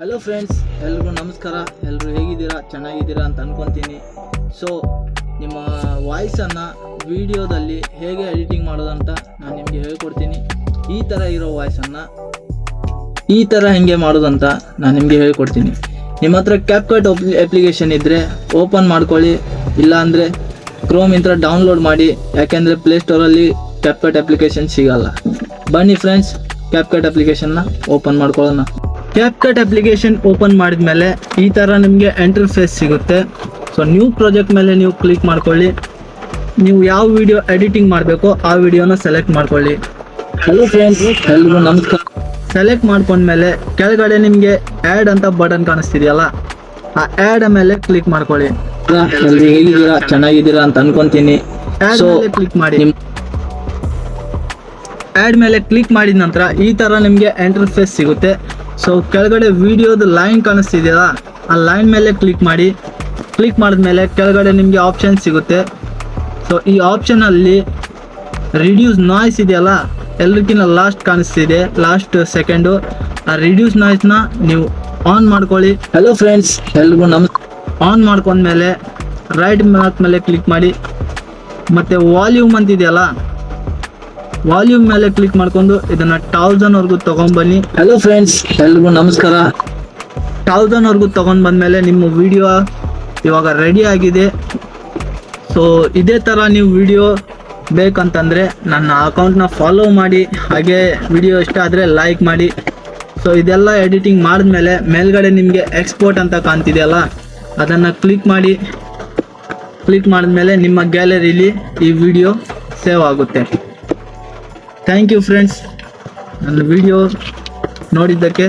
Hello friends ಎಲ್ರಿಗೂ ನಮಸ್ಕಾರ. ಎಲ್ಲರೂ ಹೇಗಿದ್ದೀರಾ? ಚೆನ್ನಾಗಿದ್ದೀರಾ ಅಂತ ಅಂದ್ಕೊತೀನಿ ಸೊ ನಿಮ್ಮ ವಾಯ್ಸನ್ನು ವಿಡಿಯೋದಲ್ಲಿ ಹೇಗೆ ಎಡಿಟಿಂಗ್ ಮಾಡೋದಂತ ನಾನು ನಿಮಗೆ ಹೇಳ್ಕೊಡ್ತೀನಿ. ಈ ಥರ ಇರೋ ವಾಯ್ಸನ್ನು ಈ ಥರ ಹೇಗೆ ಮಾಡೋದಂತ ನಾನು ನಿಮಗೆ ಹೇಳ್ಕೊಡ್ತೀನಿ. ನಿಮ್ಮ ಹತ್ರ ಕ್ಯಾಪ್ಕಟ್ ಅಪ್ಲಿಕೇಶನ್ ಇದ್ದರೆ ಓಪನ್ ಮಾಡ್ಕೊಳ್ಳಿ. ಇಲ್ಲಾಂದರೆ ಕ್ರೋಮ್ ಇಂತ್ರ ಡೌನ್ಲೋಡ್ ಮಾಡಿ. ಯಾಕೆಂದರೆ ಪ್ಲೇಸ್ಟೋರಲ್ಲಿ ಕ್ಯಾಪ್ಕಟ್ ಅಪ್ಲಿಕೇಶನ್ ಸಿಗಲ್ಲ. ಬನ್ನಿ ಫ್ರೆಂಡ್ಸ್ ಕ್ಯಾಪ್ಕಟ್ ಅಪ್ಲಿಕೇಶನ್ನ ಓಪನ್ ಮಾಡ್ಕೊಳ್ಳೋಣ. ಕ್ಯಾಪ್ಕಟ್ ಅಪ್ಲಿಕೇಶನ್ ಓಪನ್ ಮಾಡಿದ್ಮೇಲೆ ಈ ಥರ ನಿಮಗೆ ಎಂಟರ್ಫೇಸ್ ಸಿಗುತ್ತೆ. ಸೊ ನ್ಯೂ ಪ್ರಾಜೆಕ್ಟ್ ಮೇಲೆ ನೀವು ಕ್ಲಿಕ್ ಮಾಡ್ಕೊಳ್ಳಿ. ನೀವು ಯಾವ ವಿಡಿಯೋ ಎಡಿಟಿಂಗ್ ಮಾಡಬೇಕೋ ಆ ವಿಡಿಯೋನ ಸೆಲೆಕ್ಟ್ ಮಾಡ್ಕೊಳ್ಳಿ. ಹಲೋ ಫ್ರೆಂಡ್ಸ್ ಎಲ್ರಿಗೂ ನಮಸ್ಕಾರ. ಸೆಲೆಕ್ಟ್ ಮಾಡ್ಕೊಂಡ್ಮೇಲೆ ಕೆಳಗಡೆ ನಿಮಗೆ ಆ್ಯಡ್ ಅಂತ ಬಟನ್ ಕಾಣಿಸ್ತಿದೆಯಲ್ಲ ಆ ಆ್ಯಡ್ ಮೇಲೆ ಕ್ಲಿಕ್ ಮಾಡ್ಕೊಳ್ಳಿ. ಎಲ್ರು ಹೇಗಿದ್ದೀರಾ ಚೆನ್ನಾಗಿದ್ದೀರಾ ಅಂತ ಅನ್ಕೊಂತೀನಿ. ಸೊ ಕ್ಲಿಕ್ ಮಾಡಿ. ಆ್ಯಡ್ ಮೇಲೆ ಕ್ಲಿಕ್ ಮಾಡಿದ ನಂತರ ಈ ಥರ ನಿಮಗೆ ಎಂಟರ್ಫೇಸ್ ಸಿಗುತ್ತೆ. ಸೊ ಕೆಳಗಡೆ ವಿಡಿಯೋದ ಲೈನ್ ಕಾಣಿಸ್ತಿದೆಯಲ್ಲ ಆ ಲೈನ್ ಮೇಲೆ ಕ್ಲಿಕ್ ಮಾಡಿ. ಕ್ಲಿಕ್ ಮಾಡಿದ್ಮೇಲೆ ಕೆಳಗಡೆ ನಿಮಗೆ ಆಪ್ಷನ್ ಸಿಗುತ್ತೆ. ಸೊ ಈ ಆಪ್ಷನಲ್ಲಿ ರಿಡ್ಯೂಸ್ ನಾಯ್ಸ್ ಇದೆಯಲ್ಲ ಎಲ್ರಿಗಿಂತ ಲಾಸ್ಟ್ ಕಾಣಿಸ್ತಿದೆ ಲಾಸ್ಟ್ ಸೆಕೆಂಡು ಆ ರಿಡ್ಯೂಸ್ ನಾಯ್ಸ್ನ ನೀವು ಆನ್ ಮಾಡ್ಕೊಳ್ಳಿ. ಹಲೋ ಫ್ರೆಂಡ್ಸ್ ಎಲ್ರಿಗೂ ನಮ್ ಆನ್ ಮಾಡ್ಕೊಂಡ್ಮೇಲೆ ರೈಟ್ ಮಾರ್ಕ್ ಮೇಲೆ ಕ್ಲಿಕ್ ಮಾಡಿ. ಮತ್ತು ವಾಲ್ಯೂಮ್ ಅಂತಿದೆಯಲ್ಲ ವಾಲ್ಯೂಮ್ ಮೇಲೆ ಕ್ಲಿಕ್ ಮಾಡ್ಕೊಂಡು ಇದನ್ನ ಟೌಸಂಡ್ ವರ್ಗು ತಗೊಂಡ್ಬನ್ನಿ ಹಲೋ ಫ್ರೆಂಡ್ಸ್ ಎಲ್ರಿಗೂ ನಮಸ್ಕಾರ. ಟೌಸಂಡ್ ವರ್ಗು ತಗೊಂಡ್ ಬಂದ್ಮೇಲೆ ನಿಮ್ಮ ವಿಡಿಯೋ ಇವಾಗ ರೆಡಿ ಆಗಿದೆ. ಸೊ ಇದೇ ಥರ ನೀವು ವಿಡಿಯೋ ಬೇಕಂತಂದರೆ ನನ್ನ ಅಕೌಂಟ್ನ ಫಾಲೋ ಮಾಡಿ ಹಾಗೆ ವಿಡಿಯೋ ಇಷ್ಟ ಆದರೆ ಲೈಕ್ ಮಾಡಿ. ಸೊ ಇದೆಲ್ಲ ಎಡಿಟಿಂಗ್ ಮಾಡಿದ್ಮೇಲೆ ಮೇಲ್ಗಡೆ ನಿಮಗೆ ಎಕ್ಸ್ಪೋರ್ಟ್ ಅಂತ ಕಾಣ್ತಿದೆಯಲ್ಲ ಅದನ್ನು ಕ್ಲಿಕ್ ಮಾಡಿ. ಕ್ಲಿಕ್ ಮಾಡಿದ್ಮೇಲೆ ನಿಮ್ಮ ಗ್ಯಾಲರಿಲಿ ಈ ವಿಡಿಯೋ ಸೇವ್ ಆಗುತ್ತೆ. ಥ್ಯಾಂಕ್ ಯು ಫ್ರೆಂಡ್ಸ್ ನನ್ನ ವಿಡಿಯೋ ನೋಡಿದ್ದಕ್ಕೆ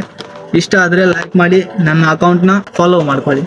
ಇಷ್ಟ ಆದರೆ ಲೈಕ್ ಮಾಡಿ ನನ್ನ ಅಕೌಂಟ್ನ ಫಾಲೋ ಮಾಡ್ಕೊಳ್ಳಿ.